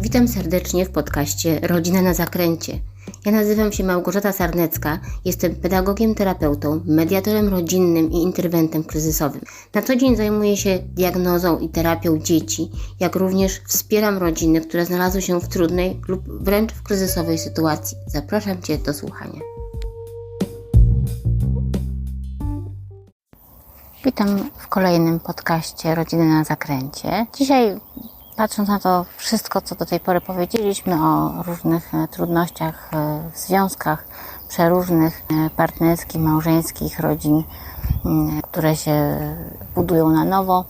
Witam serdecznie w podcaście Rodzina na Zakręcie. Ja nazywam się Małgorzata Sarnecka, jestem pedagogiem, terapeutą, mediatorem rodzinnym i interwentem kryzysowym. Na co dzień zajmuję się diagnozą i terapią dzieci, jak również wspieram rodziny, które znalazły się w trudnej lub wręcz w kryzysowej sytuacji. Zapraszam Cię do słuchania. Witam w kolejnym podcaście Rodziny na Zakręcie. Dzisiaj, patrząc na to wszystko, co do tej pory powiedzieliśmy o różnych e, trudnościach e, w związkach, przeróżnych e, partnerskich, małżeńskich, rodzin, m, które się budują na nowo,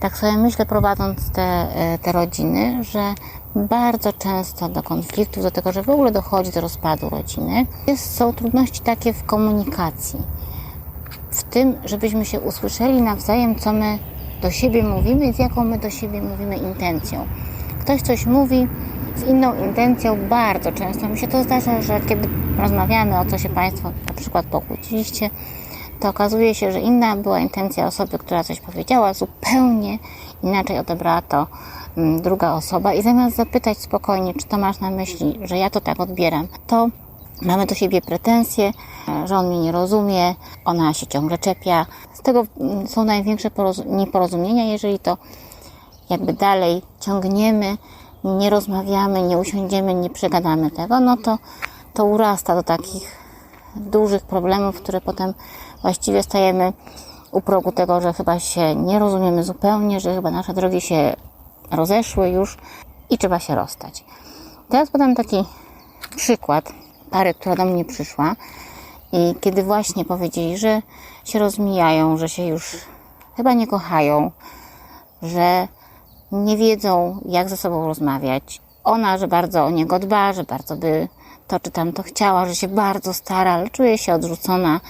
tak sobie myślę, prowadząc te, te rodziny, że bardzo często do konfliktów, do tego, że w ogóle dochodzi do rozpadu rodziny, jest, są trudności takie w komunikacji. W tym, żebyśmy się usłyszeli nawzajem, co my do siebie mówimy z jaką my do siebie mówimy intencją. Ktoś coś mówi z inną intencją, bardzo często mi się to zdarza, że kiedy rozmawiamy o co się Państwo na przykład pokłóciliście, to okazuje się, że inna była intencja osoby, która coś powiedziała, zupełnie inaczej odebrała to mm, druga osoba i zamiast zapytać spokojnie, czy to masz na myśli, że ja to tak odbieram, to Mamy do siebie pretensje, że on mnie nie rozumie, ona się ciągle czepia. Z tego mm, są największe poroz- nieporozumienia, jeżeli to jakby dalej ciągniemy, nie rozmawiamy, nie usiądziemy, nie przegadamy tego, no to to urasta do takich dużych problemów, które potem właściwie stajemy u progu tego, że chyba się nie rozumiemy zupełnie, że chyba nasze drogi się rozeszły już i trzeba się rozstać. Teraz podam taki przykład pary, która do mnie przyszła i kiedy właśnie powiedzieli, że się rozmijają, że się już chyba nie kochają, że nie wiedzą, jak ze sobą rozmawiać. Ona, że bardzo o niego dba, że bardzo by to czy tamto chciała, że się bardzo stara, ale czuje się odrzucona,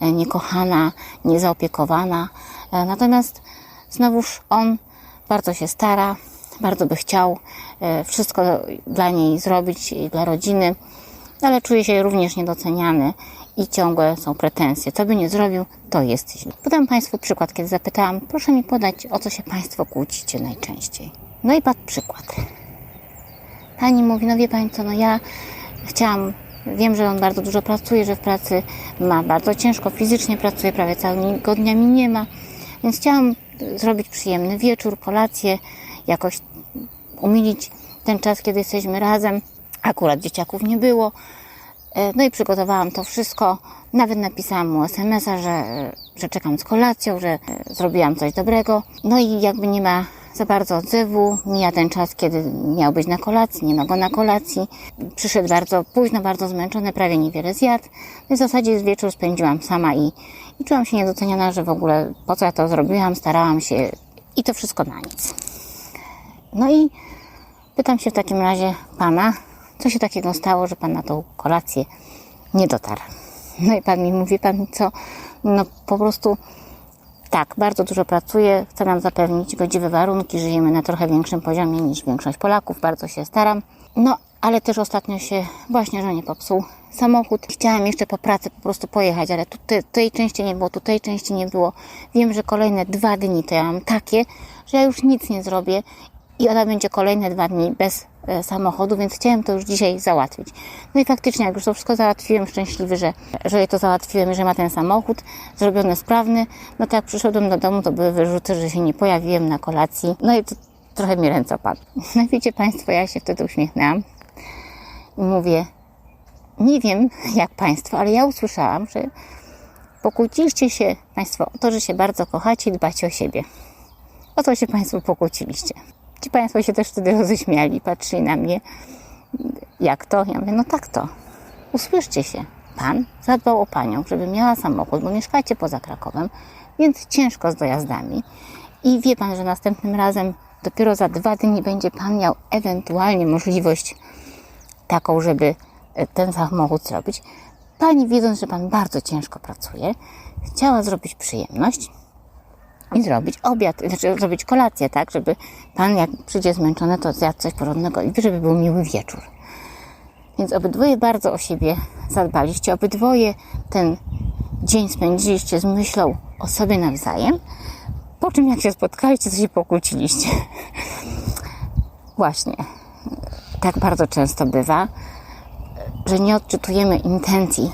e, niekochana, niezaopiekowana. E, Natomiast znowuż on bardzo się stara, bardzo by chciał e, wszystko dla niej zrobić i dla rodziny, ale czuje się również niedoceniany i ciągłe są pretensje. Co by nie zrobił, to jest źle. Podam Państwu przykład, kiedy zapytałam, proszę mi podać, o co się Państwo kłócicie najczęściej. No i padł przykład. Pani mówi, no wie Pani co, no ja chciałam, wiem, że on bardzo dużo pracuje, że w pracy ma bardzo ciężko, fizycznie pracuje, prawie całego dnia mi nie ma, więc chciałam zrobić przyjemny wieczór, kolację, jakoś umilić ten czas, kiedy jesteśmy razem. Akurat dzieciaków nie było. E, No i przygotowałam to wszystko. Nawet napisałam mu SMS-a, że, że czekam z kolacją, że e, zrobiłam coś dobrego. No i jakby nie ma za bardzo odzewu. Mija ten czas, kiedy miał być na kolacji, nie ma go na kolacji. Przyszedł bardzo późno, bardzo zmęczony, prawie niewiele zjadł. No w zasadzie wieczór spędziłam sama i, i czułam się niedoceniona, że w ogóle po co ja to zrobiłam, starałam się i to wszystko na nic. No i pytam się w takim razie pana, co się takiego stało, że pan na tą kolację nie dotarł. No i pan mi mówi, pan co, no po prostu tak, bardzo dużo pracuję, chcę nam zapewnić godziwe warunki, żyjemy na trochę większym poziomie niż większość Polaków, bardzo się staram. No, ale też ostatnio się właśnie żonie popsuł samochód. Chciałam jeszcze po pracy po prostu pojechać, ale tu, te, tej części nie było, tu tej części nie było. Wiem, że kolejne dwa dni to ja mam takie, że ja już nic nie zrobię i ona będzie kolejne dwa dni bez samochodu, więc chciałem to już dzisiaj załatwić. No i faktycznie, jak już to wszystko załatwiłem, szczęśliwy, że, że jej to załatwiłem, że ma ten samochód zrobiony, sprawny, no to jak przyszedłem do domu, to były wyrzuty, że się nie pojawiłem na kolacji. No i to trochę mi ręce opadły. No i wiecie Państwo, ja się wtedy uśmiechnęłam i mówię, nie wiem jak Państwo, ale ja usłyszałam, że pokłóciliście się Państwo o to, że się bardzo kochacie i dbacie o siebie. O co się Państwo pokłóciliście? Ci Państwo się też wtedy roześmiali, patrzyli na mnie, jak to? Ja mówię, no tak to. Usłyszcie się. Pan zadbał o Panią, żeby miała samochód, bo mieszkacie poza Krakowem, więc ciężko z dojazdami. I wie Pan, że następnym razem, dopiero za dwa dni będzie Pan miał ewentualnie możliwość taką, żeby e, ten samochód zrobić. Pani, wiedząc, że Pan bardzo ciężko pracuje, chciała zrobić przyjemność i zrobić obiad, znaczy zrobić kolację, tak, żeby Pan jak przyjdzie zmęczony, to zjadł coś porządnego i żeby był miły wieczór. Więc obydwoje bardzo o siebie zadbaliście, obydwoje ten dzień spędziliście z myślą o sobie nawzajem, po czym jak się spotkaliście, to się pokłóciliście. Właśnie. tak bardzo często bywa, że nie odczytujemy intencji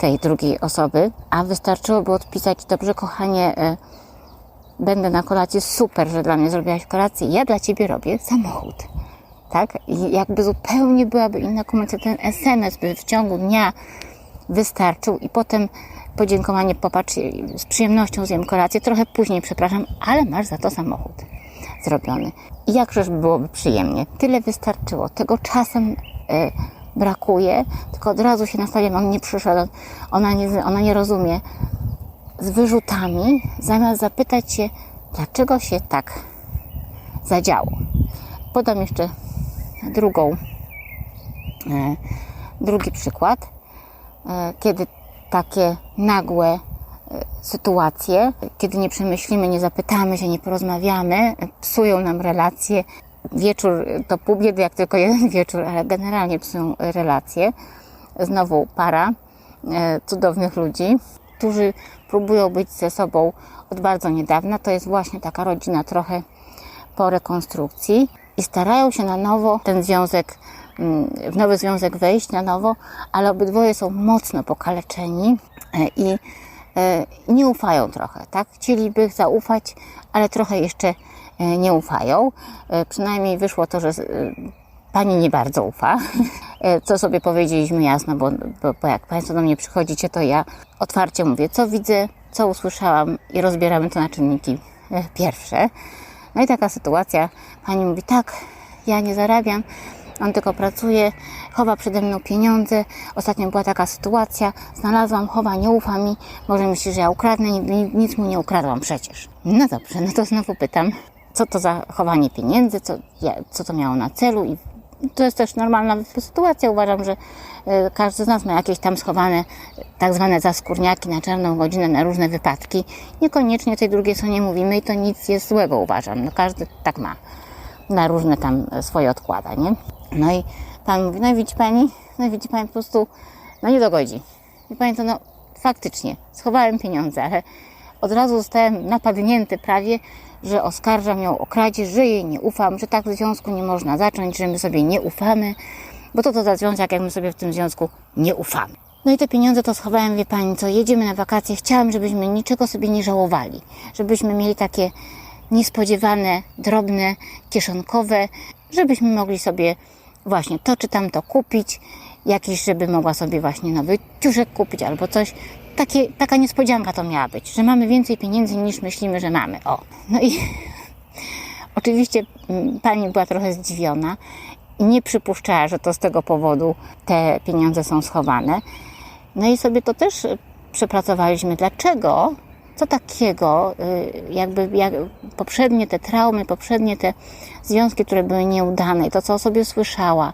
tej drugiej osoby, a wystarczyłoby odpisać, dobrze kochanie, e, będę na kolacji, super, że dla mnie zrobiłaś kolację, ja dla ciebie robię samochód. Tak? I jakby zupełnie byłaby inna komunikacja, ten SMS by w ciągu dnia wystarczył i potem podziękowanie, popatrz, z przyjemnością zjem kolację, trochę później, przepraszam, ale masz za to samochód zrobiony. I jakżeż byłoby przyjemnie. Tyle wystarczyło. Tego czasem e, brakuje, tylko od razu się nastawiam, on nie przyszedł, ona nie, ona nie rozumie. Z wyrzutami, zamiast zapytać się, dlaczego się tak zadziało. Podam jeszcze drugą, e, drugi przykład, e, kiedy takie nagłe e, sytuacje, kiedy nie przemyślimy, nie zapytamy się, nie porozmawiamy, psują nam relacje. Wieczór to pół biedy, jak tylko jeden wieczór, ale generalnie psują relacje. Znowu para cudownych ludzi, którzy próbują być ze sobą od bardzo niedawna. To jest właśnie taka rodzina trochę po rekonstrukcji i starają się na nowo ten związek, mm, w nowy związek wejść na nowo, ale obydwoje są mocno pokaleczeni e, i e, nie ufają trochę, tak? Chcieliby zaufać, ale trochę jeszcze e, nie ufają. Przynajmniej wyszło to, że pani nie bardzo ufa, E, co sobie powiedzieliśmy jasno, bo, bo, bo jak Państwo do mnie przychodzicie, to ja otwarcie mówię, co widzę, co usłyszałam i rozbieramy to na czynniki e, pierwsze. No i taka sytuacja, pani mówi, tak, ja nie zarabiam, on tylko pracuje, chowa przede mną pieniądze. Ostatnio była taka sytuacja, znalazłam, chowa, nie ufa mi, może myśli, że ja ukradnę, ni- ni- nic mu nie ukradłam przecież. No dobrze, no to znowu pytam, co to za chowanie pieniędzy, co, co to miało na celu i to jest też normalna sytuacja. Uważam, że e, każdy z nas ma jakieś tam schowane e, tak zwane zaskórniaki na czarną godzinę, na różne wypadki. Niekoniecznie tej drugiej stronie mówimy i to nic jest złego uważam. No każdy tak ma. Na różne tam swoje odkłada, nie? No i pan mówi, no widzi pani, no widzi pani po prostu, no nie dogodzi. I pani to, no faktycznie, schowałem pieniądze, ale od razu zostałem napadnięty prawie, że oskarżam ją o kradzież, że jej nie ufam, że tak w związku nie można zacząć, że my sobie nie ufamy, bo to to za związek, jak my sobie w tym związku nie ufamy. No i te pieniądze to schowałem, wie pani co, jedziemy na wakacje, chciałam, żebyśmy niczego sobie nie żałowali, żebyśmy mieli takie niespodziewane, drobne, kieszonkowe, żebyśmy mogli sobie właśnie to czy tamto kupić, jakiś, żeby mogła sobie właśnie nowy ciuszek kupić albo coś. Takie, taka niespodzianka to miała być, że mamy więcej pieniędzy niż myślimy, że mamy. O, no i oczywiście mm, pani była trochę zdziwiona i nie przypuszczała, że to z tego powodu te pieniądze są schowane. No i sobie to też y, przepracowaliśmy. Dlaczego? Co takiego, y, jakby jak poprzednie te traumy, poprzednie te związki, które były nieudane, to, co o sobie słyszała,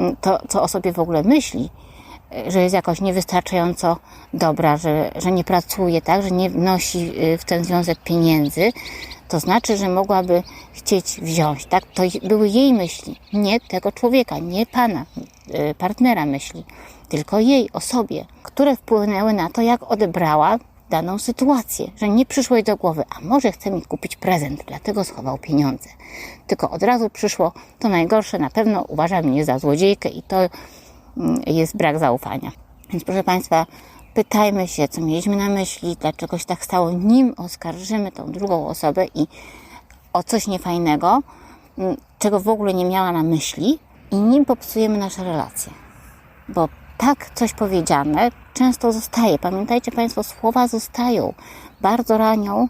y, to, co o sobie w ogóle myśli, że jest jakoś niewystarczająco dobra, że, że nie pracuje, tak, że nie wnosi y, w ten związek pieniędzy, to znaczy, że mogłaby chcieć wziąć, tak? To były jej myśli, nie tego człowieka, nie pana, y, partnera myśli, tylko jej, o sobie, które wpłynęły na to, jak odebrała daną sytuację, że nie przyszło jej do głowy, a może chce mi kupić prezent, dlatego schował pieniądze. Tylko od razu przyszło to najgorsze, na pewno uważa mnie za złodziejkę i to jest brak zaufania. Więc proszę Państwa, pytajmy się, co mieliśmy na myśli, dlaczego się tak stało, nim oskarżymy tą drugą osobę i o coś niefajnego, czego w ogóle nie miała na myśli i nim popsujemy nasze relacje. Bo tak coś powiedziane często zostaje. Pamiętajcie Państwo, słowa zostają, bardzo ranią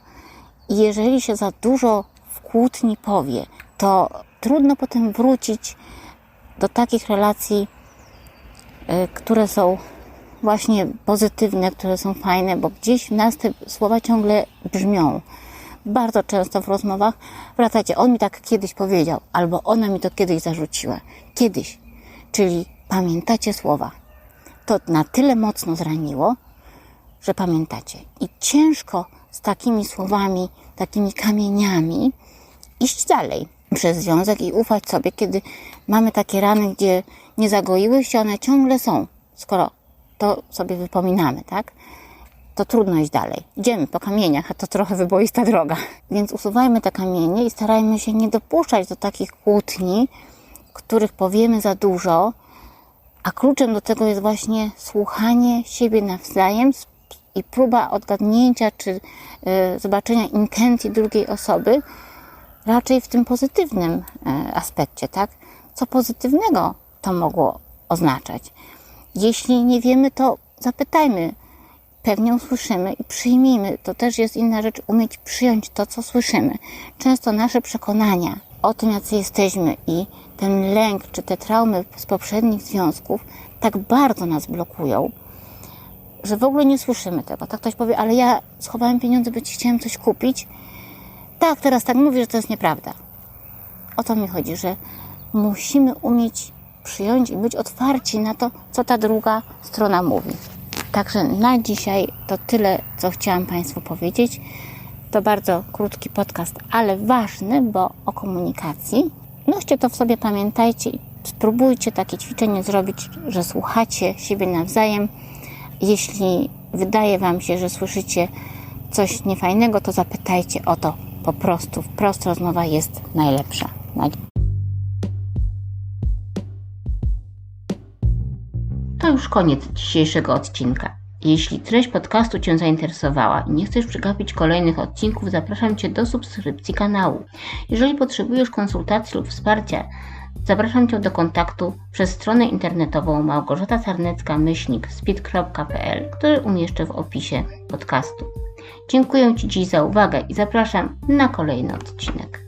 i jeżeli się za dużo w kłótni powie, to trudno potem wrócić do takich relacji, które są właśnie pozytywne, które są fajne, bo gdzieś w nas te słowa ciągle brzmią. Bardzo często w rozmowach wracacie, on mi tak kiedyś powiedział, albo ona mi to kiedyś zarzuciła. Kiedyś. Czyli pamiętacie słowa. To na tyle mocno zraniło, że pamiętacie. I ciężko z takimi słowami, takimi kamieniami iść dalej przez związek i ufać sobie, kiedy mamy takie rany, gdzie nie zagoiły się, one ciągle są. Skoro to sobie wypominamy, tak? To trudno iść dalej. Idziemy po kamieniach, a to trochę wyboista droga. Więc usuwajmy te kamienie i starajmy się nie dopuszczać do takich kłótni, których powiemy za dużo, a kluczem do tego jest właśnie słuchanie siebie nawzajem i próba odgadnięcia czy y, zobaczenia intencji drugiej osoby, raczej w tym pozytywnym y, aspekcie, tak? Co pozytywnego to mogło oznaczać? Jeśli nie wiemy, to zapytajmy, pewnie usłyszymy i przyjmijmy. To też jest inna rzecz, umieć przyjąć to, co słyszymy. Często nasze przekonania o tym, jacy jesteśmy i ten lęk czy te traumy z poprzednich związków tak bardzo nas blokują, że w ogóle nie słyszymy tego. Tak ktoś powie, ale ja schowałem pieniądze, bo ci chciałem coś kupić. Tak, teraz tak mówię, że to jest nieprawda. O to mi chodzi, że musimy umieć przyjąć i być otwarci na to, co ta druga strona mówi. Także na dzisiaj to tyle, co chciałam Państwu powiedzieć. To bardzo krótki podcast, ale ważny, bo o komunikacji. Noście to w sobie, pamiętajcie i spróbujcie takie ćwiczenie zrobić, że słuchacie siebie nawzajem. Jeśli wydaje Wam się, że słyszycie coś niefajnego, to zapytajcie o to po prostu. Wprost rozmowa jest najlepsza. To już koniec dzisiejszego odcinka. Jeśli treść podcastu Cię zainteresowała i nie chcesz przegapić kolejnych odcinków, zapraszam Cię do subskrypcji kanału. Jeżeli potrzebujesz konsultacji lub wsparcia, zapraszam Cię do kontaktu przez stronę internetową Małgorzata Sarnecka-myślnik speed.pl, który umieszczę w opisie podcastu. Dziękuję Ci dziś za uwagę i zapraszam na kolejny odcinek.